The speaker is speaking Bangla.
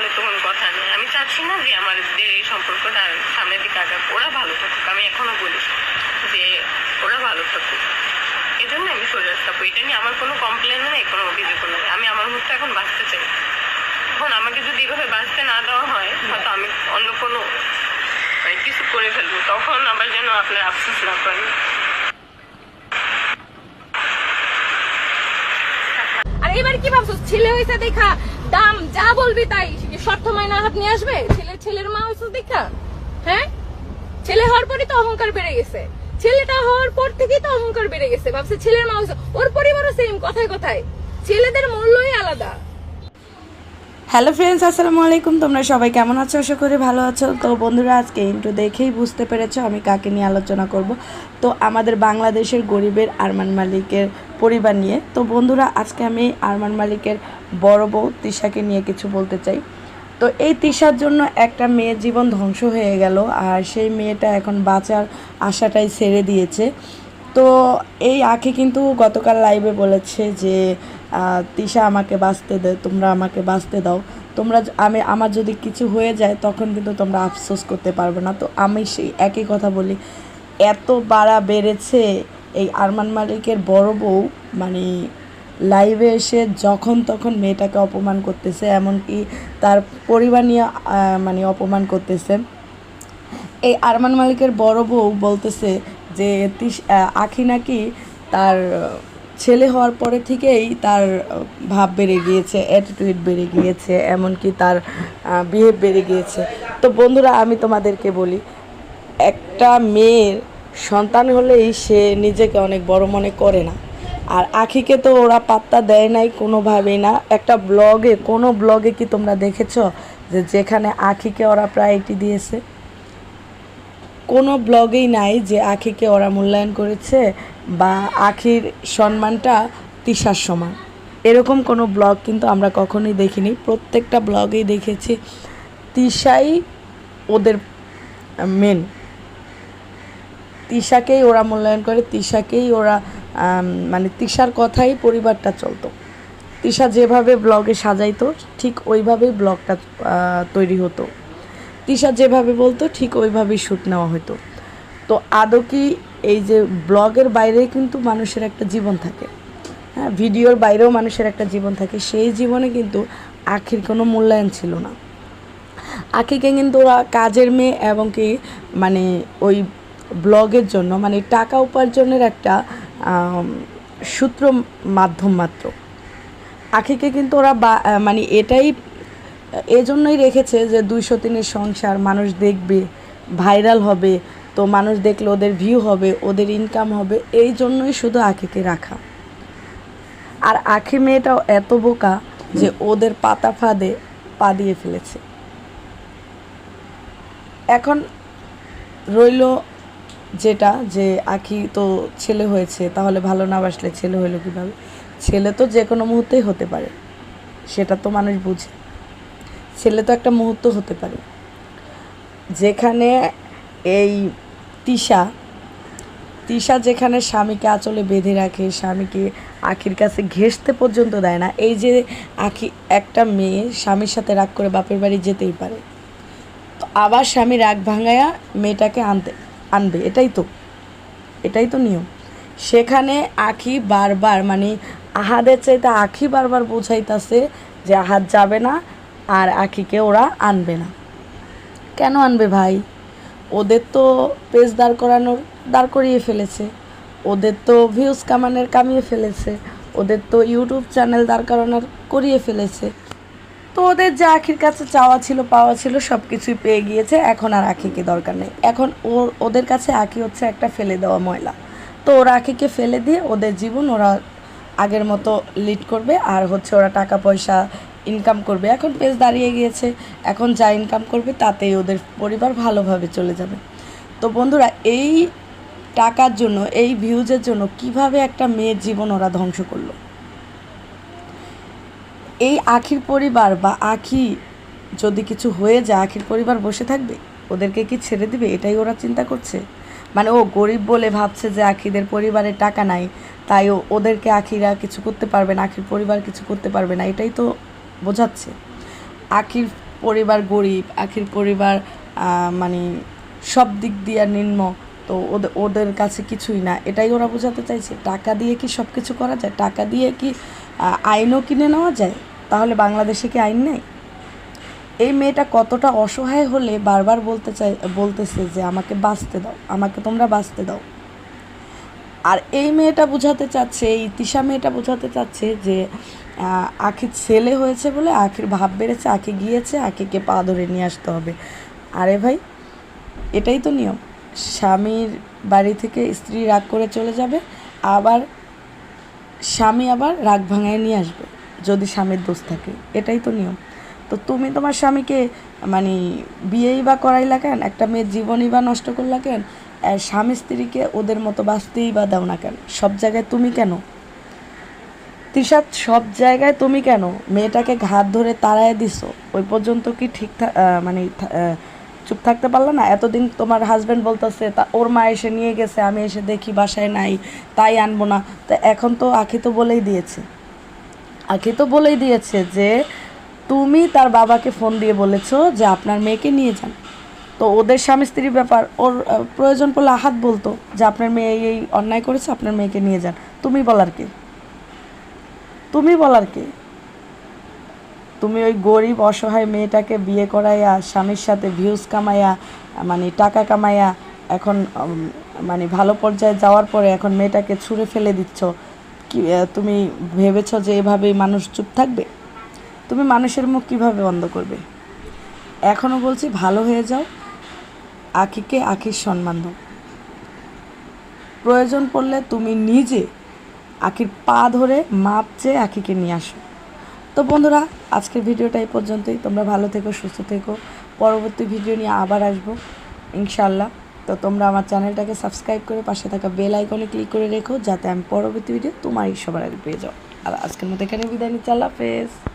হলে তো কোনো কথা নেই। আমি চাচ্ছি না যে আমাদের এই সম্পর্কটা সামনের দিকে আগাক। ওরা ভালো থাকুক, আমি এখনও বলি। যে ওরা ভালো থাকুক। এই জন্য আমি সরে আসতে এটা নিয়ে আমার কোনো কমপ্লেন নেই, কোনো অভিযোগ নেই। আমি আমার মতো এখন বাঁচতে চাই। এখন আমাকে যদি এভাবে বাঁচতে না দেওয়া হয়, হয়তো আমি অন্য কোনো মানে কিছু করে ফেলব। তখন আবার যেন আপনার আফসোস না করেন। আর এবার কি ভাবছ? ছেলে হয়েছে দেখা। দাম যা বলবি তাই। শর্ত মাইনা হাত নিয়ে আসবে? ছেলে ছেলের মা হয়েছে দেখা হ্যাঁ? ছেলে হওয়ার পরই তো অহংকার বেড়ে গেছে। ছেলেটা হওয়ার পর থেকেই তো অহংকার বেড়ে গেছে। ভাবছে ছেলের মা হয়েছে। ওর পরিবারও সেম কথায় কথায়। ছেলেদের মূল্যই আলাদা। হ্যালো ফ্রেন্ডস আসসালামু আলাইকুম। তোমরা সবাই কেমন আছো? আশা করি ভালো আছো। তো বন্ধুরা, আজকে ইন্টু দেখেই বুঝতে পেরেছ আমি কাকে নিয়ে আলোচনা করব। তো আমাদের বাংলাদেশের গরিবের আরমান মালিকের পরিবার নিয়ে। তো বন্ধুরা, আজকে আমি আরমান মালিকের বড় বউ তিশাকে নিয়ে কিছু বলতে চাই। তো এই তিশার জন্য একটা মেয়ের জীবন ধ্বংস হয়ে গেল। আর সেই মেয়েটা এখন বাঁচার আশাটাই ছেড়ে দিয়েছে। তো এই আখি কিন্তু গতকাল লাইভে বলেছে যে তিশা আমাকে বাঁচতে দে, তোমরা আমাকে বাঁচতে দাও। তোমরা আমি, আমার যদি কিছু হয়ে যায়, তখন কিন্তু তোমরা আফসোস করতে পারবে না। তো আমি সেই একই কথা বলি। এত বাড়া বেড়েছে এই আরমান মালিকের বড় বউ মানে লাইভে এসে যখন তখন মেয়েটাকে অপমান করতেছে, এমনকি তার পরিবার নিয়ে মানে অপমান করতেছে। এই আরমান মালিকের বড় বউ বলতেছে যে আখি নাকি তার ছেলে হওয়ার পরে থেকেই তার ভাব বেড়ে গিয়েছে অ্যাটিটিউড বেড়ে গিয়েছে, এমনকি তার বিহেভ বেড়ে গিয়েছে। তো বন্ধুরা, আমি তোমাদেরকে বলি, একটা মেয়ের সন্তান হলেই সে নিজেকে অনেক বড় মনে করে না। আর আখিকে তো ওরা পাত্তা দেয় নাই কোনোভাবেই না। একটা ব্লগে কোনো ব্লগে কি তোমরা দেখেছ যে যেখানে আখিকে ওরা প্রায়োরিটি দিয়েছে? কোনো ব্লগেই নাই যে আখিকে ওরা মূল্যায়ন করেছে বা আখির সম্মানটা তিশার সমান। এরকম কোনো ব্লগ কিন্তু আমরা কখনোই দেখিনি। প্রত্যেকটা ব্লগেই দেখেছি তিশাই ওদের মেন তিশাকেই ওরা মূল্যায়ন করে, তিশাকেই ওরা মানে তিশার কথাই পরিবারটা চলতো। তিশা যেভাবে ব্লগে সাজাইতো, ঠিক ওইভাবেই ব্লগটা তৈরি হতো। তিশা যেভাবে বলতো, ঠিক ওইভাবেই শ্যুট নেওয়া হতো তো আদৌ কি এই যে ব্লগের বাইরে কিন্তু মানুষের একটা জীবন থাকে। হ্যাঁ ভিডিওর বাইরেও মানুষের একটা জীবন থাকে। সেই জীবনে কিন্তু আখির কোনো মূল্যায়ন ছিল না। আখিকে কিন্তু ওরা কাজের মেয়ে এবং কি মানে ওই ব্লগের জন্য মানে টাকা উপার্জনের একটা সূত্র মাধ্যম মাত্র। আখিকে কিন্তু ওরা মানে এটাই এজন্যই রেখেছে যে দুইশো তিনের সংসার মানুষ দেখবে, ভাইরাল হবে, তো মানুষ দেখলে ওদের ভিউ হবে, ওদের ইনকাম হবে, এই জন্যই শুধু আখিকে রাখা। আর আখি মেয়েটাও এত বোকা যে ওদের পাতা ফাঁদে পা দিয়ে ফেলেছে। এখন রইল যেটা, যে আখি তো ছেলে হয়েছে, তাহলে ভালো না বাসলে ছেলে হইল কীভাবে? ছেলে তো যে কোনো মুহূর্তেই হতে পারে, সেটা তো মানুষ বুঝে। ছেলে তো একটা মুহূর্ত হতে পারে। যেখানে এই তিশা তিশা যেখানে স্বামীকে আঁচলে বেঁধে রাখে, স্বামীকে আখির কাছে ঘেঁষতে পর্যন্ত দেয় না, এই যে আখি, একটা মেয়ে স্বামীর সাথে রাগ করে বাপের বাড়ি যেতেই পারে। তো আবার স্বামী রাগ ভাঙায়া মেয়েটাকে আনতে, আনবে, এটাই তো এটাই তো নিয়ম। সেখানে আখি বারবার মানে আহাদের চাইতে আখি বারবার বোঝাইতাছে যে আহাদ যাবে না আর আখিকে ওরা আনবে না। কেন আনবে ভাই? ওদের তো পেজ দাঁড় করানোর, দাঁড় করিয়ে ফেলেছে। ওদের তো ভিউজ কামানের কামিয়ে ফেলেছে। ওদের তো ইউটিউব চ্যানেল দাঁড় করানোর করিয়ে ফেলেছে। তো ওদের যা আখির কাছে চাওয়া ছিল, পাওয়া ছিল সব কিছুই পেয়ে গিয়েছে। এখন আর আখিকে দরকার নেই। এখন ওর, ওদের কাছে আখি হচ্ছে একটা ফেলে দেওয়া ময়লা। তো ওরা আখিকে ফেলে দিয়ে ওদের জীবন ওরা আগের মতো লিড করবে। আর হচ্ছে ওরা টাকা পয়সা ইনকাম করবে। এখন পেজ দাঁড়িয়ে গিয়েছে। এখন যা ইনকাম করবে তাতেই ওদের পরিবার ভালোভাবে চলে যাবে। তো বন্ধুরা, এই টাকার জন্য, এই ভিউজের জন্য কীভাবে একটা মেয়ের জীবন ওরা ধ্বংস করল? এই আখির পরিবার বা আখি যদি কিছু হয়ে যায়, আখির পরিবার বসে থাকবে? ওদেরকে কি ছেড়ে দিবে? এটাই ওরা চিন্তা করছে। মানে ও গরিব বলে ভাবছে যে আখিদের পরিবারে টাকা নাই, তাই ওদেরকে আখিরা কিছু করতে পারবে না, আখির পরিবার কিছু করতে পারবে না। এটাই তো বোঝাচ্ছে। আখির পরিবার গরিব, আখির পরিবার মানে সব দিক দিয়ে নিম্ন, তো ওদের ওদের কাছে কিছুই না। এটাই ওরা বোঝাতে চাইছে। টাকা দিয়ে কি সব কিছু করা যায়? টাকা দিয়ে কি আইনও কিনে নেওয়া যায়? তাহলে বাংলাদেশে কি আইন নেই? এই মেয়েটা কতটা অসহায় হলে বারবার বলতে চাই, বলতেছে যে আমাকে বাঁচতে দাও, আমাকে তোমরা বাঁচতে দাও। আর এই মেয়েটা বোঝাতে চাচ্ছে, এই তিশা মেয়েটা বোঝাতে চাচ্ছে যে আখির ছেলে হয়েছে বলে আখির ভাব বেড়েছে, আখি গিয়েছে, আখিকে পা ধরে নিয়ে আসতে হবে। আরে ভাই, এটাই তো নিয়ম। স্বামীর বাড়ি থেকে স্ত্রী রাগ করে চলে যাবে, আবার স্বামী আবার রাগ ভাঙায় নিয়ে আসবে, যদি স্বামীর দোষ থাকে। এটাই তো নিয়ম। তো তুমি তোমার স্বামীকে মানে বিয়েই বা করাইলা কেন? একটা মেয়ের জীবনই বা নষ্ট করলা কেন? স্বামী স্ত্রীকে ওদের মতো বাঁচতেই বা দাও না কেন? সব জায়গায় তুমি কেন? তৃষাদ সব জায়গায় তুমি কেন? মেয়েটাকে ঘাত ধরে তাড়ায় দিছো। ওই পর্যন্ত কি ঠিক মানে চুপ থাকতে পারল না? এতদিন তোমার হাজব্যান্ড বলতেছে, তা ওর মা এসে নিয়ে গেছে, আমি এসে দেখি বাসায় নাই, তাই আনব না। তো এখন তো আখি তো বলেই দিয়েছে। আখি তো বলেই দিয়েছে যে, তুমি তার বাবাকে ফোন দিয়ে বলেছ যে আপনার মেয়েকে নিয়ে যান। তো ওদের স্বামী স্ত্রীর ব্যাপার, ওর প্রয়োজন পড়লে আহাত বলতো যে আপনার মেয়ে এই অন্যায় করেছে, আপনার মেয়েকে নিয়ে যান। তুমি বলার কে? তুমি বলার কে? তুমি ওই গরিব, অসহায় মেয়েটাকে বিয়ে করাইয়া, স্বামীর সাথে ভিউজ কামাইয়া মানে টাকা কামাইয়া, এখন মানে ভালো পর্যায়ে যাওয়ার পরে এখন মেয়েটাকে ছুঁড়ে ফেলে দিচ্ছ, কি তুমি ভেবেছ যে এভাবেই মানুষ চুপ থাকবে? তুমি মানুষের মুখ কীভাবে বন্ধ করবে? এখনও বলছি ভালো হয়ে যাও আখিকে আখির সম্মান দাও। প্রয়োজন পড়লে তুমি নিজে আখির পা ধরে মাপ চেয়ে আখিকে নিয়ে আসো। তো বন্ধুরা, আজকের ভিডিওটা এই পর্যন্তই। তোমরা ভালো থেকো, সুস্থ থেকো। পরবর্তী ভিডিও নিয়ে আবার আসব ইনশাল্লাহ তো তোমরা আমার চ্যানেলটাকে সাবস্ক্রাইব করে পাশে থাকা বেল আইকনে ক্লিক করে রেখো, যাতে আমি পরবর্তী ভিডিও তোমারই সবার আগে পেয়ে যাও। আর আজকের মতো এখানে বিদায় নিচ্ছি। আল্লাহ হাফেজ।